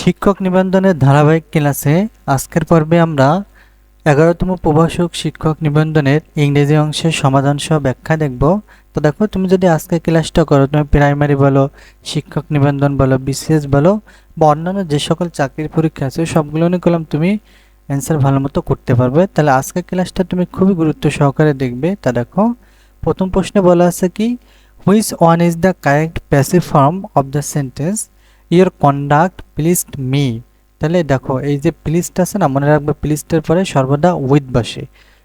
শিক্ষক নিবন্ধনের ধারাবাহিক ক্লাসে আজকের পর্বে আমরা এগারোতম প্রভাষক শিক্ষক নিবন্ধনের ইংরেজি অংশের সমাধান সহ ব্যাখ্যা দেখব। তো দেখো, তুমি যদি আজকে ক্লাসটা করো, তুমি প্রাইমারি বলো, শিক্ষক নিবন্ধন বলো বিসিএস বলো, বা অন্যান্য যে সকল চাকরির পরীক্ষা আছে, সবগুলো নিয়ে করলাম তুমি অ্যান্সার ভালো মতো করতে পারবে। তাহলে আজকের ক্লাসটা তুমি খুবই গুরুত্ব সহকারে দেখবে। তা দেখো, প্রথম প্রশ্নে বলা আছে কি which one is the correct passive form of the sentence your conduct pleased me তাহলে দেখো, এই যে প্লিজটা আছে না, মনে রাখবে প্লিজটার পরে সর্বদা উইথ বাসে।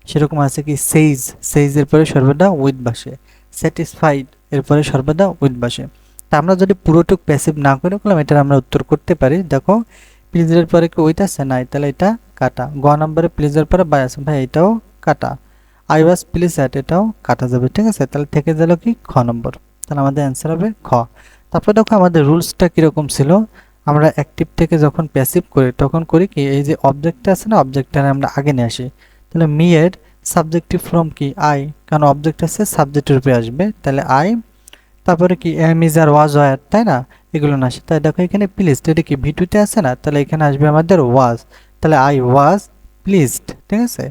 সেরকম আছে কি সেইজ সেইজের পরে সর্বদা উইথ বাসে। স্যাটিসফাইড এরপরে সর্বদা উইথ বাসে। তা আমরা যদি পুরোটুক প্যাসিভ না করে করলাম, এটার আমরা উত্তর করতে পারি। দেখো প্লিজের পরে কি উইথ আছে? নাই। তাহলে এটা কাটা। গ নম্বরে প্লিজের পরে বাই আছে। ভাই, এটাও কাটা। আই ওয়াজ প্লিজ অ্যাট এটাও কাটা যাবে। ঠিক আছে? তাহলে থেকে গেল কি? খ নম্বর। তাহলে আমাদের অ্যান্সার হবে খ। তারপর দেখো আমাদের রুলসটা কীরকম ছিল? আমরা অ্যাক্টিভ থেকে যখন প্যাসিভ করি, তখন করি কি? এই যে অবজেক্টটা আছে না, অবজেক্টটা আমরা আগে নিয়ে আসি। তাহলে মি এর সাবজেক্টিভ ফ্রম কি? আই কারণ অবজেক্ট আছে? সাবজেক্টের উপরে আসবে। তাহলে আই তারপরে কি? Am is are was were তাই না? এগুলো না আসে। তাই দেখো এখানে প্লিজ এটা কি ভিটুতে আছে না? তাহলে এখানে আসবে আমাদের ওয়াজ তাহলে আই ওয়াজ প্লিজড ঠিক আছে?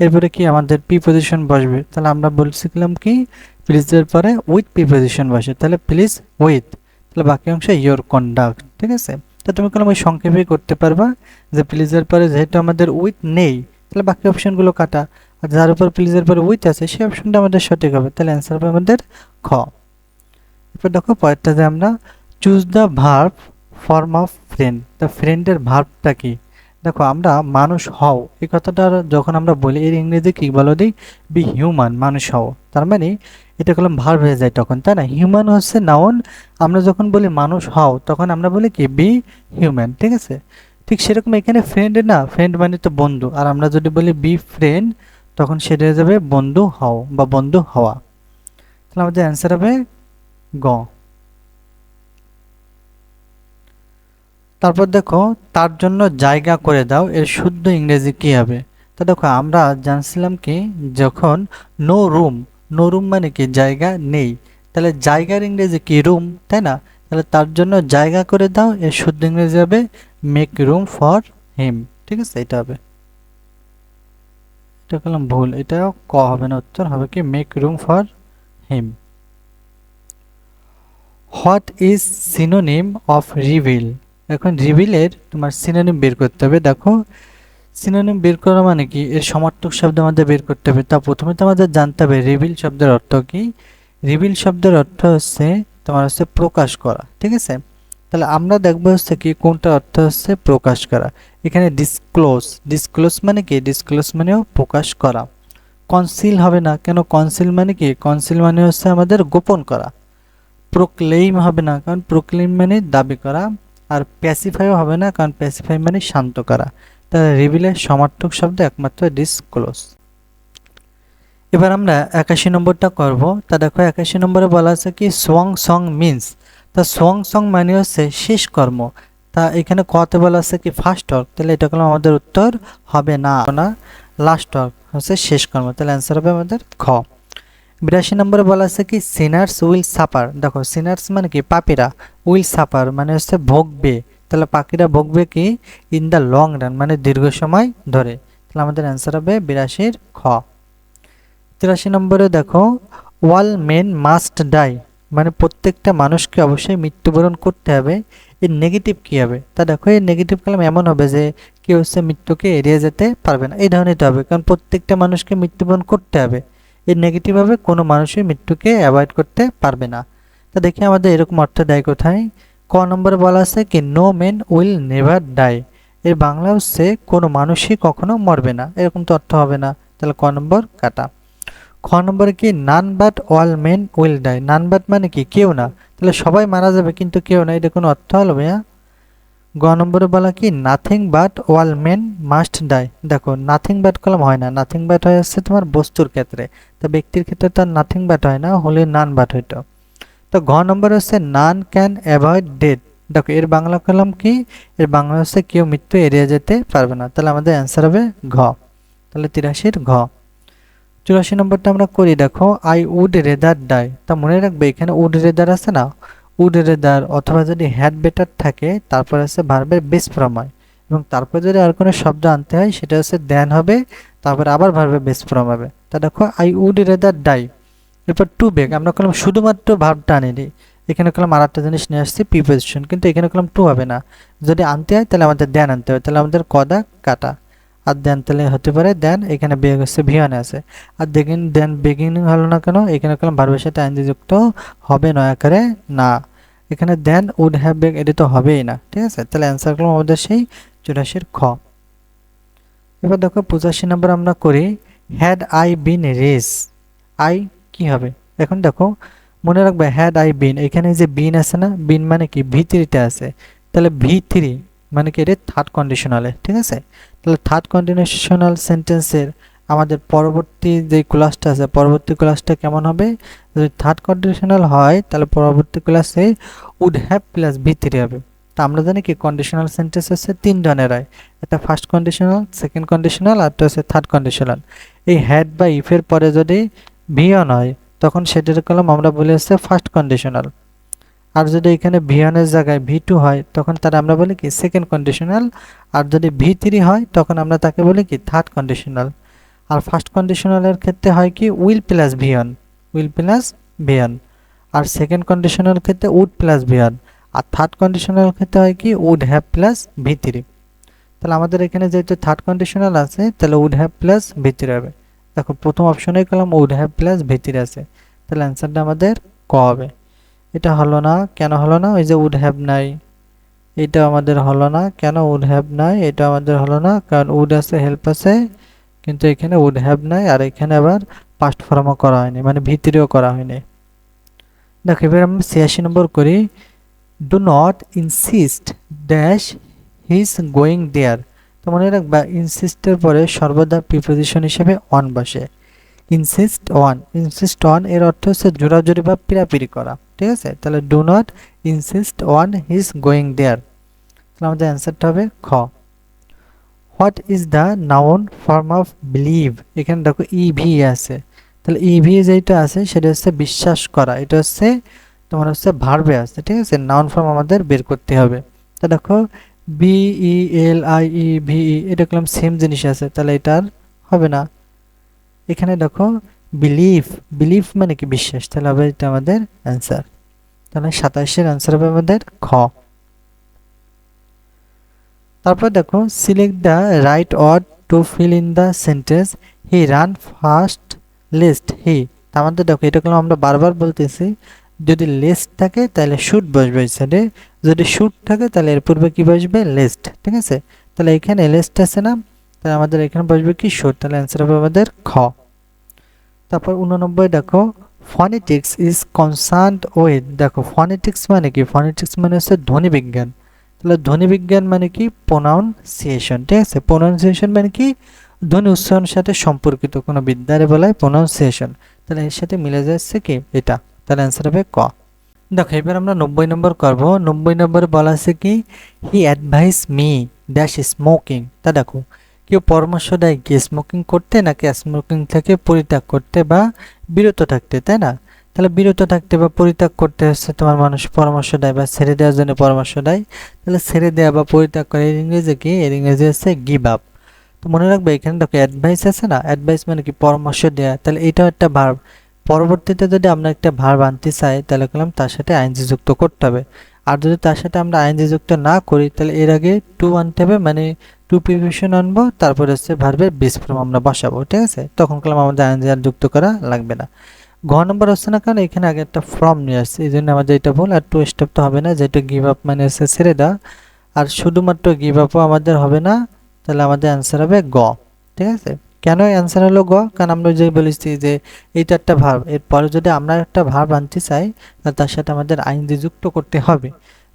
এরপরে কি? আমাদের পি প্রিপোজিশন বসবে। তাহলে আমরা বলছিলাম কি? প্লিজের পরে উইথ প্রিপোজিশন বসে। তাহলে প্লিজ উইথ তাহলে বাকি অংশ ইয়োর কন্ডাক্ট ঠিক আছে? তো তুমি কোনো ওই সংক্ষেপে করতে পারবা যে প্লিজের পরে যেহেতু আমাদের উইথ নেই, তাহলে বাকি অপশানগুলো কাটা। আর যার উপর প্লিজের পরে উইথ আছে, সেই অপশনটা আমাদের সঠিক হবে। তাহলে অ্যান্সার হবে আমাদের খ। এরপর দেখো পরেরটা যে আমরা choose the verb form of friend the ফ্রেন্ডের ভার্ভটা কি? দেখো, আমরা মানুষ হও। এই কথাটা যখন আমরা বলি, এর ইংরেজি কি বলো দিই বি হিউম্যান মানুষ হও। তার মানে এটা কলম ভার্ব হয়ে যায় তখন, তাই না? হিউম্যান হচ্ছে নাউন আমরা যখন বলি মানুষ হও, তখন আমরা বলি কি? বি হিউম্যান ঠিক আছে? ঠিক সেরকম এখানে ফ্রেন্ড না। ফ্রেন্ড মানে তো বন্ধু। আর আমরা যদি বলি বি ফ্রেন্ড তখন সেটা হয়ে যাবে বন্ধু হও বা বন্ধু হওয়া। তাহলে আমাদের অ্যান্সার হবে গ। তারপর দেখো, তার জন্য জায়গা করে দাও, এর শুদ্ধ ইংরেজি কি হবে? তো দেখো, আমরা জানছিলাম কি, যখন নো রুম নো রুম মানে কি, জায়গা নেই। তাহলে জায়গার ইংরেজি কি রুম তাই না? তাহলে তার জন্য জায়গা করে দাও, এর শুদ্ধ ইংরেজি হবে মেক রুম ফর হিম ঠিক আছে? এটা হবে। এটা করলাম ভুল, এটাও ক হবে না, উত্তর হবে কি make room for him what is synonym of reveal এখন রিভিলের তোমার সিনোনিম বের করতে হবে। দেখো সিনোনিম বের করা মানে কি? এর সমার্থক শব্দ আমাদের বের করতে হবে। তা প্রথমে তো আমাদের জানতে হবে রিভিল শব্দের অর্থ কি? রিভিল শব্দের অর্থ হচ্ছে, তোমার হচ্ছে প্রকাশ করা, ঠিক আছে? তাহলে আমরা দেখব হচ্ছে কি কোনটা অর্থ হচ্ছে প্রকাশ করা। এখানে ডিসক্লোজ ডিসক্লোজ মানে কি? ডিসক্লোজ মানেও প্রকাশ করা। কনসিল হবে না। কেন কনসিল মানে কি? কনসিল মানে হচ্ছে আমাদের গোপন করা। প্রোক্লেইম হবে না। কারণ প্রোক্লেইম মানে দাবি করা। আর প্যাসিফাইও হবে না, কারণ প্যাসিফাই মানে শান্ত করা। তাহলে রিভিলের সমার্থক শব্দ একমাত্র ডিসক্লোজ এবার আমরা একাশি নম্বরটা করব। তা দেখো, একাশি নম্বরে বলা আছে কি সোয়াং সং মিন্স তা সোয়াং সং মানে হচ্ছে শেষ কর্ম। তা এখানে কতে বলা আছে কি ফার্স্ট ওয়ার্ক তাহলে এটা করলাম আমাদের উত্তর হবে না না লাস্ট ওয়ার্ক হচ্ছে শেষ কর্ম। তাহলে অ্যান্সার হবে আমাদের খ। বিরাশি নম্বরে বলা আছে কি, সিনার্স উইল সাপার। দেখো, সিনার্স মানে কি? পাপিরা। উইল সাপার মানে হচ্ছে ভোগবে। তাহলে পাখিরা ভোগবে কি? ইন দ্য লং রান মানে দীর্ঘ সময় ধরে। তাহলে আমাদের অ্যান্সার হবে বিরাশির খ। তিরাশি নম্বরে দেখো, ওয়াল মেন মাস্ট ডাই মানে প্রত্যেকটা মানুষকে অবশ্যই মৃত্যুবরণ করতে হবে। এর নেগেটিভ কী হবে? তা দেখো, এর নেগেটিভ কালাম এমন হবে যে কেউ হচ্ছে মৃত্যুকে এড়িয়ে যেতে পারবে না। এই ধরনের হবে, কারণ প্রত্যেকটা মানুষকে মৃত্যুবরণ করতে হবে। এর নেগেটিভ হবে কোনো মানুষই মৃত্যুকে অ্যাভয়েড করতে পারবে না। তা দেখি আমাদের এরকম অর্থ দেয় কোথায়? ক নম্বরে বলা আছে কি no men will never die এর বাংলা হচ্ছে, কোনো মানুষই কখনো মরবে না। এরকম তো অর্থ হবে না। তাহলে ক নম্বর? কাটা। খ নম্বরে কি none but all men will die none but মানে কি? কেউ না। তাহলে সবাই মারা যাবে, কিন্তু কেউ না। এটা কোনো অর্থ হলো ভাইয়া? গ নম্বরে বলা কি nothing but all men must die দেখো নাথিং বাট কলম হয় না। নাথিং বাট হয়ে আসছে তোমার বস্তুর ক্ষেত্রে। তা ব্যক্তির ক্ষেত্রে তো নাথিং বাট হয় না, হলে নান বাট হইতো। তো ঘ নম্বর হচ্ছে নান ক্যান অ্যাভয়েড ডেথ দেখো, এর বাংলা কলম কি? এর বাংলা হচ্ছে, কেউ মৃত্যু এড়িয়ে যেতে পারবে না। তাহলে আমাদের অ্যান্সার হবে ঘ। তাহলে তিরাশির ঘ। চুরাশি নম্বরটা আমরা করি, দেখো আই উড রেদার ডাই তা মনে রাখবে, এখানে উড রেদার আছে না? উড রেদার অথবা যদি হ্যাড বেটার থাকে, তারপর আছে ভার্বের বেস ফর্ম হয় এবং তারপর যদি আর কোনো শব্দ আনতে হয়, সেটা হচ্ছে দেন হবে, তারপর আবার ভার্বের বেস ফর্ম হবে। তা দেখো আই উড রেদার ডাই এরপর টু বেগ আমরা করলাম শুধুমাত্র ভার্বটা আনিনি। এখানে করলাম আর একটা জিনিস নিয়ে আসছি প্রিপোজিশন কিন্তু এখানে করলাম টু হবে না। যদি আনতে হয়, তাহলে আমাদের দেন আনতে হবে। তাহলে আমাদের কদা, কাটা। আর দেন তাহলে হতে পারে দেন এখানে বেগ হচ্ছে ভিয়ানে আছে। আর দেখেন দেন বিগিনিং হলো না কেন? এখানে করলাম ভার্বের সাথে আইনজি যুক্ত হবে নয় আকারে, না। এখানে দেন উড হ্যাভ বেগ এটা তো হবেই না, ঠিক আছে? তাহলে অ্যান্সার করলাম আমাদের সেই চুরাশির খ। এবার দেখো পঁচাশি নম্বর আমরা করি had I been rich I কি হবে? এখন দেখো, মনে রাখবে হ্যাড আই বিন এখানে যে বিন আছে না বিন মানে কি? ভি থ্রিতে আছে। তাহলে ভি থ্রি মানে কি, এটা থার্ড কন্ডিশনালে ঠিক আছে? তাহলে থার্ড কন্ডিশনাল সেন্টেন্সের আমাদের পরবর্তী যে ক্লাসটা আছে, পরবর্তী ক্লাসটা কেমন হবে? যদি থার্ড কন্ডিশনাল হয়, তাহলে পরবর্তী ক্লাসে would have plus V three হবে। তা আমরা জানি কি কন্ডিশনাল সেন্টেন্স হচ্ছে তিন ধরনের হয় একটা ফার্স্ট কন্ডিশনাল সেকেন্ড কন্ডিশনাল আর একটা হচ্ছে থার্ড কন্ডিশনাল এই হ্যাড বা ইফের পরে যদি ভি অন হয় তখন সেটার কলম আমরা বলি হচ্ছে ফার্স্ট কন্ডিশনাল আর যদি এখানে ভি ওয়ানের জায়গায় ভি টু হয়, তখন তার আমরা বলি কি সেকেন্ড কন্ডিশনাল আর যদি ভি থ্রি হয়, তখন আমরা তাকে বলি কি থার্ড কন্ডিশনাল আর ফার্স্ট কন্ডিশনালের ক্ষেত্রে হয় কি will plus V one will plus V one R second conditional ক্ষেত্রে উড প্লাস ভি ওয়ান আর থার্ড কন্ডিশনাল ক্ষেত্রে হয় কি would have plus V three তাহলে আমাদের এখানে যেহেতু থার্ড কন্ডিশনাল আছে, তাহলে would have plus V three হবে। দেখো, প্রথম অপশনে column would have plus V three আছে। তাহলে অ্যান্সারটা আমাদের ক হবে। এটা হলো না, কেন হলো না? ওই যে উড হ্যাভ নাই। এটা আমাদের হলো না, কেন উড হ্যাভ নাই? এটা আমাদের হলো না, কারণ উড আছে হেল্প আছে, কিন্তু এখানে উড হ্যাভ নাই, আর এখানে আবার পাস্ট ফর্মও করা হয়নি মানে ভিতরেও করা হয়নি। দেখো, এবার আমি ছিয়াশি নম্বর করি। Do not insist dash his going there তো মনে রাখবা ইনসিস্টের পরে সর্বদা প্রিপোজিশন হিসেবে অন বসে। ইনসিস্ট অন ইনসিস্ট অন এর অর্থ হচ্ছে জোরাজুরি বা পিরাপিরি করা, ঠিক আছে? তাহলে do not insist on his going there তাহলে আমাদের অ্যান্সারটা হবে খ। What is the noun form of believe এখানে দেখো ইভি আছে। তাহলে ইভি যেটা আছে, সেটা হচ্ছে বিশ্বাস করা। এটা হচ্ছে, তোমার হচ্ছে ভার্বে আছে, ঠিক আছে? নাউন ফর্ম আমাদের বের করতে হবে। তা দেখো বিই এল আই ই ভিই এটা করলাম সেম জিনিস আছে। তাহলে এটা আর হবে না। এখানে দেখো বিলিভ বিলিভ মানে কি বিশ্বাস? তাহলে হবে এটা আমাদের অ্যান্সার তাহলে সাতাশের অ্যান্সার হবে আমাদের খ। তারপর দেখো select the right word to fill in the sentence he ran fast lest he তার মধ্যে দেখো, এটা করলাম আমরা বারবার বলতেছি, যদি লিস্ট থাকে তাহলে শুট বসবে সাইডে যদি শুট থাকে তাহলে এর পূর্বে কি বসবে? লিস্ট ঠিক আছে? তাহলে এখানে লিস্ট আছে না? তাহলে আমাদের এখানে বসবে কি? শুট তাহলে অ্যান্সার হবে আমাদের খ। তারপর উননব্বই, দেখো ফনেটিক্স ইজ কনসার্নড উইথ দেখো ফনেটিক্স মানে কি? ফনেটিক্স মানে হচ্ছে ধ্বনি বিজ্ঞান। তাহলে ধ্বনি বিজ্ঞান মানে কি? প্রোনাউন্সিয়েশন ঠিক আছে? প্রোনাউন্সিয়েশন মানে কি? ধ্বনি উচ্চারণের সাথে সম্পর্কিত, কোনো বিদ্যারে বলা হয় প্রোনাউন্সিয়েশন তাহলে এর সাথে মিলে যাচ্ছে কি? এটা। তাহলে অ্যান্সার হবে ক। দেখো, এবার আমরা নব্বই নম্বর করব। নব্বই নম্বরে বলা আছে কি? He advise me dash smoking তা দেখো কেউ পরামর্শ দেয় কি স্মোকিং করতে নাকি স্মোকিং থেকে পরিত্যাগ করতে বা বিরত থাকতে, তাই না? তাহলে বিরত থাকতে বা পরিত্যাগ করতে হচ্ছে তোমার মানুষ পরামর্শ দেয় বা ছেড়ে দেওয়ার জন্য পরামর্শ দেয়। তাহলে ছেড়ে দেওয়া বা পরিত্যাগ করে, এর ইংরেজি কি? এর ইংরেজি হচ্ছে গিভ আপ তো মনে রাখবে এখানে দেখো অ্যাডভাইস আছে না? অ্যাডভাইস মানে কি? পরামর্শ দেওয়া তাহলে এটাও একটা ভার্ব পরবর্তীতে যদি আমরা একটা ভার্ব আনতে চাই, তাহলে কলাম তার সাথে আইনজি যুক্ত করতে হবে। আর যদি তার সাথে আমরা আইনজি যুক্ত না করি, তাহলে এর আগে টু আনতে হবে মানে টু প্রিভিশন আনব, তারপরে হচ্ছে ভার্বের বেস ফর্ম আমরা বসাবো, ঠিক আছে? তখন কলাম আমাদের আইনজি আর যুক্ত করা লাগবে না। ঘ নম্বর হচ্ছে না কারণ এখানে আগে একটা ফর্ম নিয়ে আসছে, এই জন্য আমাদের এটা ভুল, আর টু স্টেপ তো হবে না, যেটা গিভ আপ মানে হচ্ছে ছেড়ে দেওয়া, আর শুধুমাত্র গিভ আপও আমাদের হবে না, তাহলে আমাদের অ্যান্সার হবে গ, ঠিক আছে? কেন অ্যান্সার হলো গ? কারণ আমরা যে বলেছি যে এইটা একটা ভার্ব এরপরে যদি আমরা একটা ভার্ব আনতে চাই, তাহলে তার সাথে আমাদের আইনজি যুক্ত করতে হবে।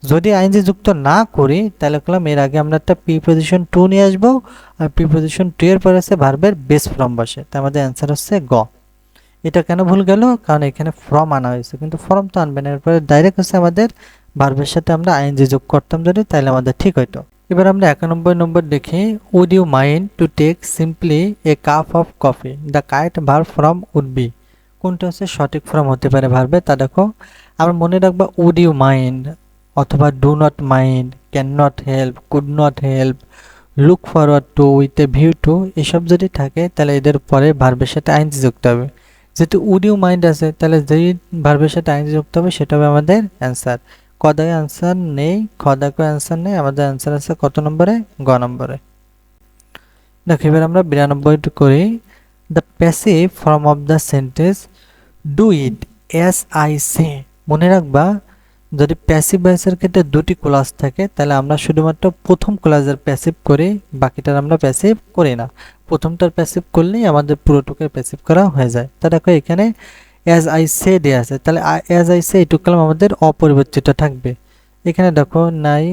যদি আইনজি যুক্ত না করি, তাহলে করলাম এর আগে আমরা একটা পি পজিশন টু নিয়ে আসব, আর পি পজিশন টু এর পরে আছে ভার্বের বেস ফর্ম বসে। তাই আমাদের অ্যান্সার হচ্ছে গ। এটা কেন ভুল গেল? কারণ এখানে ফর্ম আনা হয়েছে, কিন্তু ফর্ম তো আনবে না। এরপরে ডাইরেক্ট হচ্ছে আমাদের ভার্বের সাথে আমরা আইনজি যোগ করতাম যদি, তাহলে আমাদের ঠিক হইতো। এবার আমরা একানব্বই নম্বর দেখি would you mind to take simply a cup of coffee the right verb form would be কোনটা হচ্ছে সঠিক ফর্ম হতে পারে ভার্বে তা দেখো, আমরা মনে রাখবা উড ইউ মাইন্ড অথবা do not mind can not help could not help look forward to with a view to এসব যদি থাকে, তাহলে এদের পরে ভার্বের সাথে আইনজি যুক্ত হবে। যেহেতু উড ইউ মাইন্ড আছে, তাহলে যেই ভার্বের সাথে আইনজি যুক্ত হবে, সেটা হবে আমাদের অ্যান্সার কদায় অ্যান্সার নেই খদাকে অ্যান্সার নেই, আমাদের অ্যান্সার আছে কত নম্বরে? গ নম্বরে। দেখো, এবার আমরা বিরানব্বইটি করি। The passive form of the sentence do it as I say মনে রাখবা, যদি প্যাসিভ ভয়েসের ক্ষেত্রে দুটি ক্লাস থাকে, তাহলে আমরা শুধুমাত্র প্রথম ক্লাসের প্যাসিভ করি, বাকিটার আমরা প্যাসিভ করি না। প্রথমটার প্যাসিভ করলেই আমাদের পুরোটুকের প্যাসিভ করা হয়ে যায়। তা দেখো, এখানে অ্যাজ আই সে দেওয়া আছে, তাহলে অ্যাজ আই সে এইটুকু কালাম আমাদের অপরিবর্তিত থাকবে। এখানে দেখো নাই,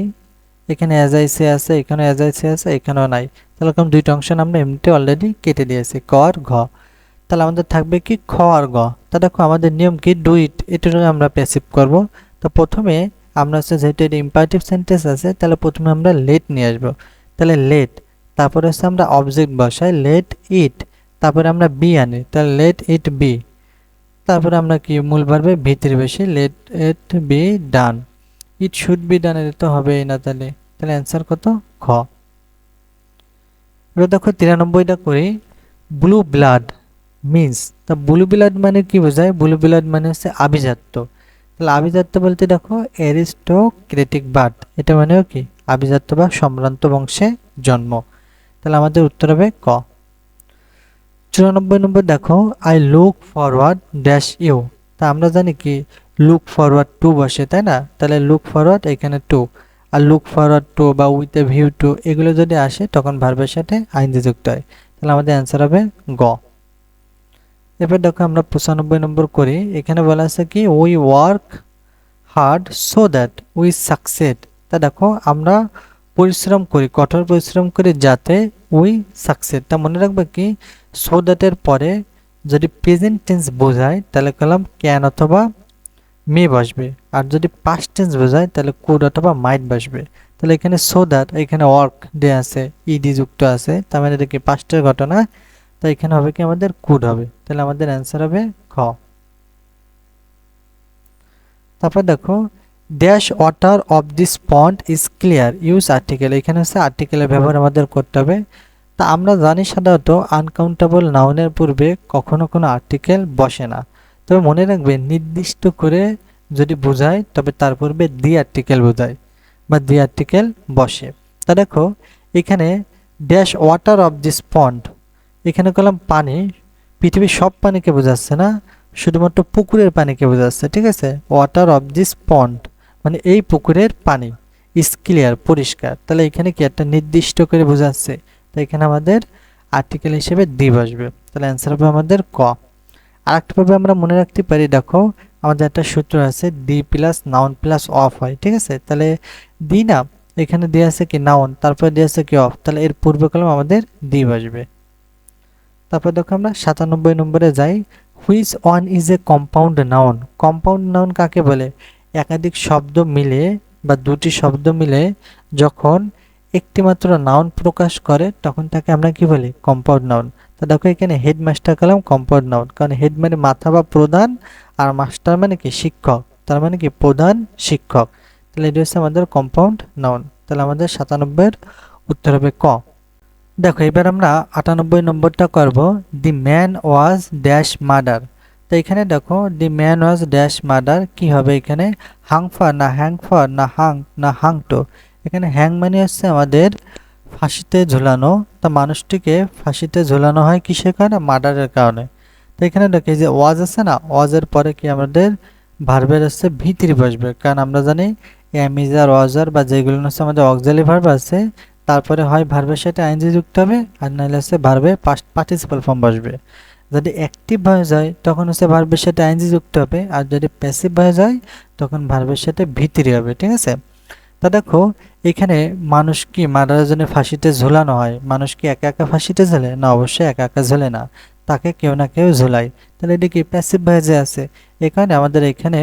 এখানে অ্যাজ আই সে আছে, এখানে অ্যাজ আই সে আছে, এখানেও নাই। তাহলে এরকম দুইটা অংশ আমরা এমনিতে অলরেডি কেটে দিয়েছি, ক আর ঘ। তাহলে আমাদের থাকবে কি খ আর গ তা দেখো আমাদের নিয়ম কি? ডু ইট এটাকে আমরা প্যাসিভ করব। তো প্রথমে আমরা হচ্ছে যেহেতু এটা ইম্পারেটিভ সেন্টেন্স আছে, তাহলে প্রথমে আমরা লেট নিয়ে আসব। তাহলে লেট তারপরে হচ্ছে আমরা অবজেক্ট বসাই লেট ইট তারপরে আমরা বি আনি। তাহলে লেট ইট বি তারপরে আমরা কি মূল ভার্বে ভিতরে বেশি? Let it be done it should be done এটা তো হবেই না তাহলে। তাহলে অ্যান্সার কত? খ। এবার দেখো তিরানব্বইটা করি। ব্লু ব্লাড মিন্স তা ব্লু ব্লাড মানে কি বোঝায়? ব্লু ব্লাড মানে হচ্ছে আভিজাত্য। তাহলে আভিজাত্য বলতে দেখো অ্যারিস্টোক্রেটিক বার্ড এটা মানেও কি? আভিজাত্য বা সম্ভ্রান্ত বংশে জন্ম। তাহলে আমাদের উত্তর হবে ক। চুরানব্বই নম্বর দেখো I look forward dash you তা আমরা জানি কি লুক ফরওয়ার্ড টু বসে, তাই না? তাহলে লুক ফরওয়ার্ড এখানে টু আর লুক ফরওয়ার্ড টু বা উইথ এ ভিউ টু এগুলো যদি আসে, তখন ভার্বের সাথে আইনজি যুক্ত হয়। তাহলে আমাদের অ্যান্সার হবে গ। এবার দেখো আমরা পঁচানব্বই নম্বর করি। এখানে বলা আছে কি we work hard so that we succeed তা দেখো, আমরা পরিশ্রম করি, কঠোর পরিশ্রম করি যাতে উই সাকসেড তা মনে রাখবে কি সো দ্যাটের পরে যদি প্রেজেন্ট টেন্স বোঝায়, তাহলে কলাম ক্যান অথবা মে বসবে। আর যদি পাস্ট টেন্স বোঝায়, তাহলে কুড অথবা মাইট বসবে। তাহলে এখানে সো দ্যাট এখানে ওয়ার্ক ডে আছে ইডি যুক্ত আছে, তার মানে দেখি পাস্টের ঘটনা? তো এখানে হবে কি আমাদের কুড হবে। তাহলে আমাদের অ্যান্সার হবে খ। তারপর দেখো dash water of this pond is clear use article এখানে হচ্ছে আর্টিকেলের ব্যবহার আমাদের করতে হবে। তা আমরা জানি সাধারণত আনকাউন্টেবল নাউনের পূর্বে কখনো কোনো আর্টিকেল বসে না। তবে মনে রাখবে, নির্দিষ্ট করে যদি বোঝায়, তবে তার পূর্বে দি আর্টিকেল বোঝায় বা দি আর্টিকেল বসে। তা দেখো, এখানে dash water of this pond এখানে কলাম পানি, পৃথিবীর সব পানিকে বোঝাচ্ছে না, শুধুমাত্র পুকুরের পানিকে বোঝাচ্ছে, ঠিক আছে? ওয়াটার অফ দিস পন্ড মানে এই পুকুরের পানি ইস ক্লিয়ার পরিষ্কার। তাহলে এখানে কি একটা নির্দিষ্ট করে বোঝাচ্ছে? এখানে আমাদের আর্টিকেল হিসেবে দি বসবে তাহলে অ্যান্সার হবে আমাদের ক। আরেকটাভাবে আমরা মনে রাখতে পারি, দেখো, আমাদের একটা সূত্র আছে the plus noun plus of হয়, ঠিক আছে? তাহলে দি না, এখানে দেওয়া আছে কি নাউন তারপরে দেওয়া আছে কি অফ তাহলে এর পূর্বে কলম আমাদের দি বসবে তারপর দেখো আমরা সাতানব্বই নম্বরে যাই। Which one is a compound noun compound noun কাকে বলে? একাধিক শব্দ মিলে বা দুটি শব্দ মিলে যখন একটিমাত্র নাউন প্রকাশ করে, তখন তাকে আমরা কি বলি? কম্পাউন্ড নাউন তো দেখো এখানে হেডমাস্টার কলাম কম্পাউন্ড নাউন কারণ হেড মানে মাথা বা প্রধান, আর মাস্টার মানে কি? শিক্ষক। তার মানে কি? প্রধান শিক্ষক। তাহলে এটি হচ্ছে আমাদের কম্পাউন্ড নাউন তাহলে আমাদের সাতানব্বইয়ের উত্তর হবে ক। দেখো এবার আমরা আটানব্বই নম্বরটা করব। The man was dash murder তো এখানে দেখো the man was dash murder কি হবে এখানে? হাংফা না হ্যাংফা না হাং না হাংটো এখানে হ্যাং মানে হচ্ছে আমাদের ফাঁসিতে ঝুলানো। তা মানুষটিকে ফাঁসিতে ঝুলানো হয় কিসের কারণে? মার্ডারের কারণে। তো এখানে দেখি যে ওয়াজ আছে না, ওয়াজের পরে কি আমাদের ভার্বের হচ্ছে ভিতরি বসবে। কারণ আমরা জানি অ্যামিজার ওয়াজার বা যেগুলো হচ্ছে আমাদের অক্সালি ভার্ব আছে, তারপরে হয় ভার্বের সাথে আইনজি যুক্ত হবে, আর নাহলে হচ্ছে ভার্বে পার্টিসিপাল ফর্ম বসবে। যদি অ্যাক্টিভ হয়ে যায়, তখন হচ্ছে ভার্বের সাথে আইনজি যুক্ত হবে, আর যদি প্যাসিভ হয়ে যায়, তখন ভার্বের সাথে ভিতরি হবে, ঠিক আছে? তা দেখো, এখানে মানুষ কি মারার জন্য ফাঁসিতে ঝোলানো হয়? মানুষ কি একা একা ফাঁসিতে ঝোলে? না, অবশ্যই একা একা ঝোলে না। তাকে কেউ না কেউ ঝোলায় তাহলে এটি কি প্যাসিভ ভয়েজে আছে? এ কারণে আমাদের এখানে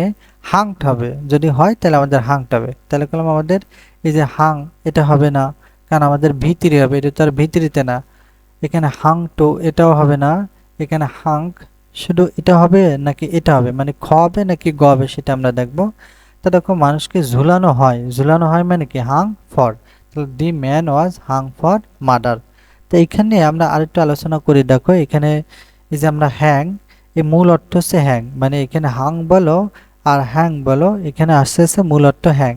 হাংট হবে। যদি হয়, তাহলে আমাদের হাংট হবে। তাহলে কলম আমাদের এই যে হাং এটা হবে না। কারণ আমাদের ভিতরি হবে, এটা তো আর ভিতরিতে না। এখানে হাং টো এটাও হবে না। এখানে হাঙ্ক শুধু এটা হবে নাকি এটা হবে? মানে খ হবে নাকি গ হবে সেটা আমরা দেখব। তো দেখো মানুষকে ঝুলানো হয়। ঝুলানো হয় মানে কি? হাং ফর। তাহলে দি man was Hang for murder. তো এইখানে আমরা আরেকটু আলোচনা করি। দেখো এখানে এই যে আমরা হ্যাং, এই মূল অর্থ হচ্ছে হ্যাং। মানে এখানে হাং বলো আর হ্যাং বলো, এখানে আসতে আসতে মূল অর্থ হ্যাং।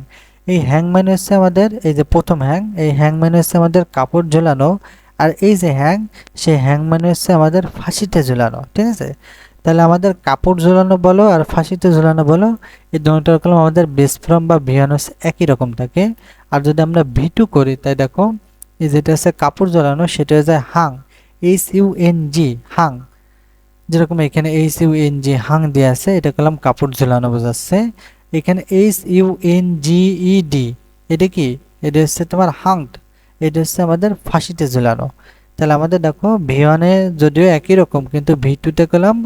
এই হ্যাং মানে হচ্ছে আমাদের এই যে প্রথম হ্যাং, এই হ্যাং মানে হচ্ছে আমাদের কাপড় ঝোলানো। আর এই যে হ্যাং, সেই হ্যাং মানে হচ্ছে আমাদের ফাঁসিতে ঝোলানো। ঠিক আছে? তাহলে আমাদের কাপড় ঝোলানো বলো আর ফাঁসিতে ঝোলানো বলো, এই দুটোর কলম আমাদের বেস ফ্রম বা ভিয়ান হচ্ছে একই রকম থাকে আর যদি আমরা ভিটু করি, তাই দেখো, এই যেটা আছে কাপড় ঝোলানো, সেটা হচ্ছে হাং এইচ ইউ এন জি হাং। যেরকম এখানে এইচ ইউ এন জি হাং দিয়ে আছে, এটা কলম কাপড় ঝোলানো বোঝাচ্ছে। এখানে H U N G E D এটা কি? এটা হচ্ছে তোমার হাংড এটা হচ্ছে আমাদের ফাঁসিতে ঝোলানো। তাহলে আমাদের দেখো ভি ওয়ানে যদিও একই রকম, কিন্তু ভি টুতে কলাম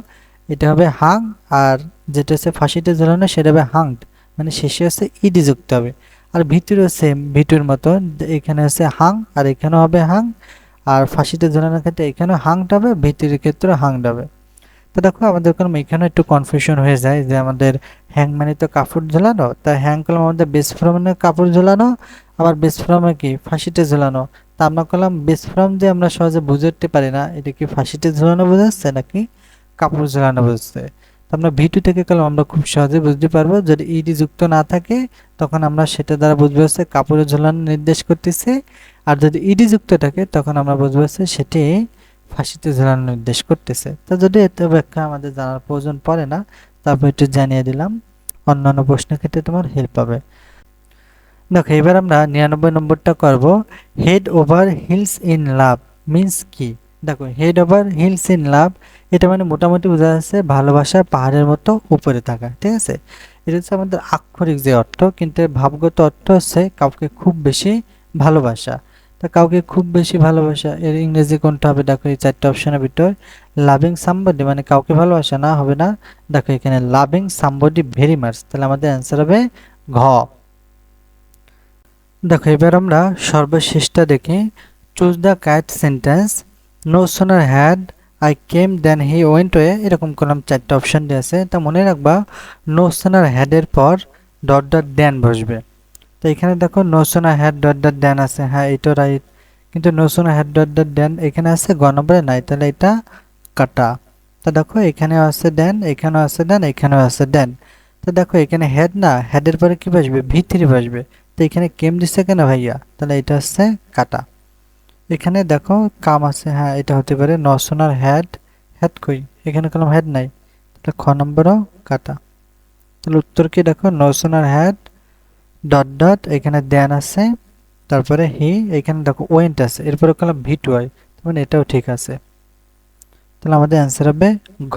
এটা হবে হাং, আর যেটা হচ্ছে ফাঁসিতে ঝোলানো সেটা হবে হাংড। মানে শেষে হচ্ছে ইডি যুক্ত হবে। আর ভিতরেও সেম ভিটুর মতো, এখানে হচ্ছে হাং, আর এখানেও হবে হাং। আর ফাঁসিতে ঝোলানোর ক্ষেত্রে এখানেও হাংটা হবে, ভিতরের ক্ষেত্রে হাংড হবে। তো দেখো, আমাদের কোনো এখানে একটু কনফিউশন হয়ে যায় যে আমাদের হ্যাং মানে তো কাপড় ঝোলানো তা হ্যাং করলাম আমাদের বেস ফ্রমে কাপড় ঝোলানো আবার বেস ফ্রমে কি? ফাঁসিতে ঝোলানো তা আমরা করলাম বেস ফ্রম যে আমরা সহজে বুঝতে পারি না, এটা কি ফাঁসিতে ঝোলানো বোঝাচ্ছে নাকি? কাপড় ঝোলানো বুঝছে তো আমরা ভিটু থেকে করলাম আমরা খুব সহজে বুঝতে পারব যদি ইডি যুক্ত না থাকে, তখন আমরা সেটা দ্বারা বুঝব হচ্ছে কাপড়ে ঝোলানো নির্দেশ করতেছে। আর যদি ইডি যুক্ত থাকে, তখন আমরা বুঝব হচ্ছে সেটি ফাঁসিতে ঝোলানো নির্দেশ করতেছে। তো যদি এত ব্যাখ্যা আমাদের জানার প্রয়োজন পড়ে না, তারপর একটু জানিয়ে দিলাম। অন্যান্য প্রশ্নের ক্ষেত্রে তোমার হেল্প হবে দেখো, এবার আমরা নিরানব্বই নম্বরটা করব। Head over heels in love means কি? দেখো head over heels in love এটা মানে মোটামুটি বোঝা যাচ্ছে ভালোবাসা পাহাড়ের মতো উপরে থাকা, ঠিক আছে? এটা হচ্ছে আমাদের আক্ষরিক যে অর্থ, কিন্তু ভাবগত অর্থ হচ্ছে কাউকে খুব বেশি ভালোবাসা। তা কাউকে খুব বেশি ভালোবাসা, এর ইংরেজি কোনটা হবে? দেখো, এই চারটে অপশনের ভিতর লাভিং সামবডি মানে কাউকে ভালোবাসা না, হবে না। দেখো, এখানে লাভিং সামবডি ভেরি মাচ তাহলে আমাদের অ্যান্সার হবে ঘ। দেখো, এবার আমরা সর্বশেষটা দেখি choose the right sentence no sooner had I came than he went way এরকম করলাম চারটে অপশন দিয়ে আছে। তা মনে রাখবা নো সোনার হ্যাডের পর ডট ডট দেন বসবে। তো এখানে দেখো no sooner had dot dot দেন আছে। হ্যাঁ এটা রাইট কিন্তু no sooner had dot dot দেন এখানে আছে গ নম্বরে নাই, তাহলে এটা কাটা। তা দেখো এখানে আছে দেন এখানেও আছে দেন এখানেও আছে দেন তো দেখো, এখানে হেড না হেডের পরে কি বসবে? ভিতরি বসবে। তো এখানে কেম দিচ্ছে কেন ভাইয়া? তাহলে এটা হচ্ছে কাটা। এখানে দেখো কাম আছে হ্যাঁ এটা হতে পারে নসোনার হেড হেড কই? এখানে কোনো হেড নাই। তাহলে খ নম্বরও কাটা। তাহলে উত্তর কি দেখো? নসোনার হেড ডট ডট এখানে দেন আছে। তারপরে হি এখানে দেখো ওয়েন্ট আছে। এরপরে কলাম ভি টু আই মানে এটাও ঠিক আছে। তাহলে আমাদের অ্যান্সার হবে ঘ।